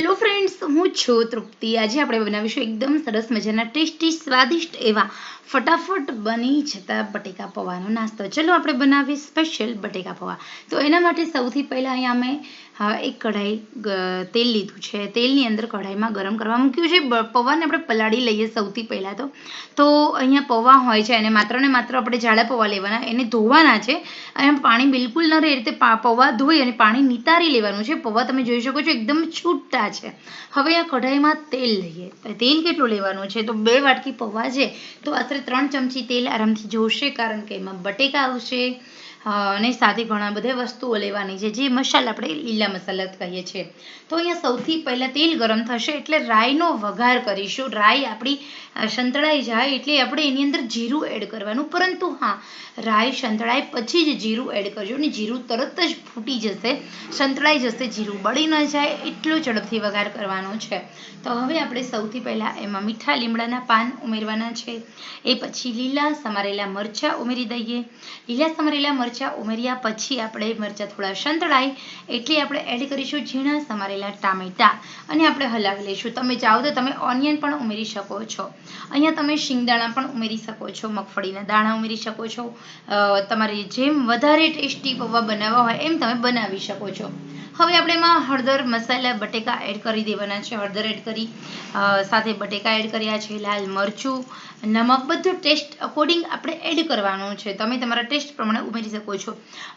Hello friends હું છું તૃપ્તિ. આજે આપણે બનાવીશું એકદમ સરસ મજાના ટેસ્ટી સ્વાદિષ્ટ એવા ફટાફટ બની જતા બટેકા પૌવાનો નાસ્તો. ચલો આપણે બનાવીએ સ્પેશિયલ બટેકા પૌવા. તો એના માટે સૌથી પહેલાં અહીંયા હા, એક કઢાઈ તેલ લીધું છે. તેલની અંદર કઢાઈમાં ગરમ કરવા મૂક્યું છે. પૌવાને આપણે પલાળી લઈએ સૌથી પહેલાં તો. તો અહીંયા પૌવા હોય છે અને માત્ર ને માત્ર આપણે જાડા પૌવા લેવાના એને ધોવાના છે. અને પાણી બિલકુલ ન રહે રીતે પૌવા ધોઈ અને પાણી નિતારી લેવાનું છે. પૌવા તમે જોઈ શકો છો એકદમ છૂટા છે. હવે આ કઢાઈમાં તેલ લઈએ. તેલ કેટલું લેવાનું છે? તો બે વાટકી પૌવા છે. તો આશરે ત્રણ ચમચી તેલ આરામથી જોશે કારણ કે એમાં બટેકા આવશે. અને સાથે ઘણા બધા વસ્તુઓ લેવાની છે, જે મસાલા આપણે લીલા મસાલા કહીએ છીએ. તો અહીંયા સૌથી પહેલાં તેલ ગરમ થશે એટલે રાઈનો વઘાર કરીશું. રાઈ આપણી સંતળાઈ જાય એટલે આપણે એની અંદર જીરું એડ કરવાનું. પરંતુ હા, રાઈ સંતળાય પછી જ જીરું એડ કરજો અને જીરું તરત જ ફૂટી જશે, સંતળાઈ જશે, જીરું બળી ન જાય, એટલો ઝડપથી વઘાર કરવાનો છે. તો હવે આપણે સૌથી પહેલાં એમાં મીઠા લીમડાના પાન ઉમેરવાના છે. એ પછી લીલા સમારેલા મરચાં ઉમેરી દઈએ. લીલા સમારેલા મરચાં ઉમેર્યા પછી આપણે મરચાં થોડા સંતળાય એટલે આપણે એડ કરીશું ઝીણા સમારેલા ટામેટાં અને આપણે હલાવી લઈશું. તમે ચાહો તો તમે ઓનિયન પણ ઉમેરી શકો છો. અહીંયા તમે શિંગદાણા પણ ઉમેરી શકો છો, મગફળીના દાણા ઉમેરી શકો છો. તમારે જેમ વધારે ટેસ્ટી પૌવા બનાવવા હોય એમ તમે બનાવી શકો છો. હવે આપણે એમાં હળદર, મસાલા, બટેકા એડ કરી દેવાના છે. હળદર એડ કરી સાથે બટેકા એડ કર્યા છે, લાલ મરચું, નમક, બધું ટેસ્ટ અકોર્ડિંગ આપણે એડ કરવાનું છે. તમે તમારા ટેસ્ટ પ્રમાણે ઉમેરી શકો છો.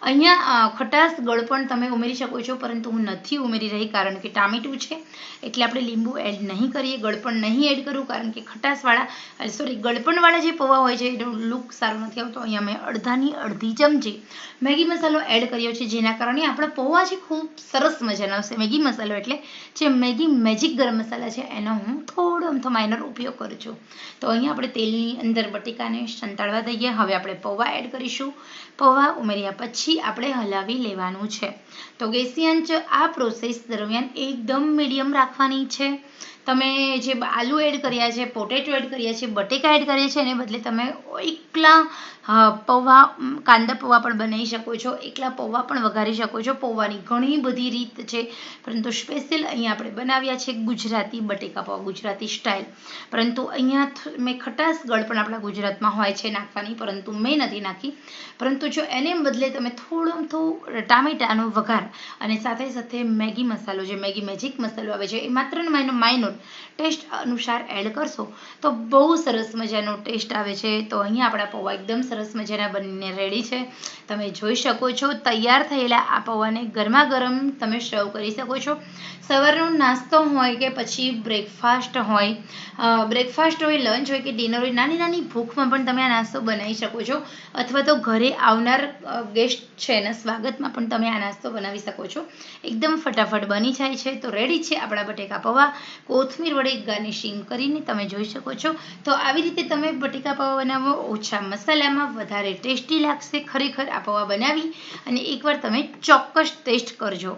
અહીંયા ખટાશ ગળપણ તમે ઉમેરી શકો છો, પરંતુ હું નથી ઉમેરી રહી કારણ કે ટામેટું છે. એટલે આપણે લીંબુ એડ નહીં કરીએ ગળપણ નહીં એડ કરું કારણ કે ખટાશવાળા સોરી ગળપણવાળા જે પૌવા હોય છે, એનો લુક સારો નથી આવતો. અહીંયા મેં અડધાની અડધી ચમચી મેગી મસાલો એડ કર્યો છે, જેના કારણે આપણા પૌવા છે, ખૂબ સરસ મજાનો આવશે મેગી મસાલો એટલે જે મેગી મેજિક ગરમ મસાલા છે, એનો હું થોડો અમથો માઇનર ઉપયોગ કરું છું. તો અહીંયા આપણે તેલની અંદર બટેકાને સંતાડવા દઈએ. હવે આપણે પૌવા એડ કરીશું. પૌવા ઉમેર્યા પછી આપણે હલાવી લેવાનું છે. તો ગેસની આંચ આ પ્રોસેસ દરમિયાન એકદમ મીડિયમ રાખવાની છે. તમે જે આલુ એડ કર્યા છે પોટેટો એડ કર્યા છે, બટેકા એડ કર્યા છે, એને બદલે તમે એકલા પૌવા કાંદા પૌવા પણ બનાવી શકો છો, એકલા પૌવા પણ વઘારી શકો છો. પૌવાની ઘણી બધી રીત છે, પરંતુ સ્પેશિયલ અહીંયા આપણે બનાવ્યા છે ગુજરાતી બટેકા પૌવા, ગુજરાતી સ્ટાઇલ પરંતુ અહીંયા મેં ખટાશ ગળ પણ આપણા ગુજરાતમાં હોય છે નાખવાની, પરંતુ મેં નથી નાખી. પરંતુ જો એને બદલે તમે થોડું થોડું ટામેટાનો વઘાર અને સાથે સાથે મેગી મસાલો, જે મેગી મેજિક મસાલો આવે છે, એ માત્ર ને માઇનો માઇનોર ટેસ્ટ અનુસાર એડ કરશો, તો બહુ સરસ મજાનો ટેસ્ટ આવે છે. તો અહીંયા આપણા પૌવા એકદમ સરસ મજાના બનીને રેડી છે. તમે જોઈ શકો છો, તૈયાર થયેલા આ પૌવાને ગરમા ગરમ તમે સર્વ કરી શકો છો. સવારનો નાસ્તો હોય કે પછી બ્રેકફાસ્ટ હોય બ્રેકફાસ્ટ હોય લંચ હોય કે ડિનર હોય, નાની નાની ભૂખમાં પણ તમે આ નાસ્તો બનાવી શકો છો. અથવા તો ઘરે આવનાર ગેસ્ટ છે એના સ્વાગતમાં પણ તમે આ નાસ્તો બનાવી શકો છો. એકદમ ફટાફટ બની જાય છે. તો રેડી છે આપણા બટેકા પૌવા. કોથમીર વડે ગાર્નિશિંગ કરીને તમે જોઈ શકો છો. તો આવી રીતે તમે બટેકા પૌવા બનાવો, ઓછા મસાલામાં વધારે ટેસ્ટી લાગશે. ખરેખર આ પૌવા બનાવી અને એકવાર તમે ચોક્કસ ટેસ્ટ કરજો.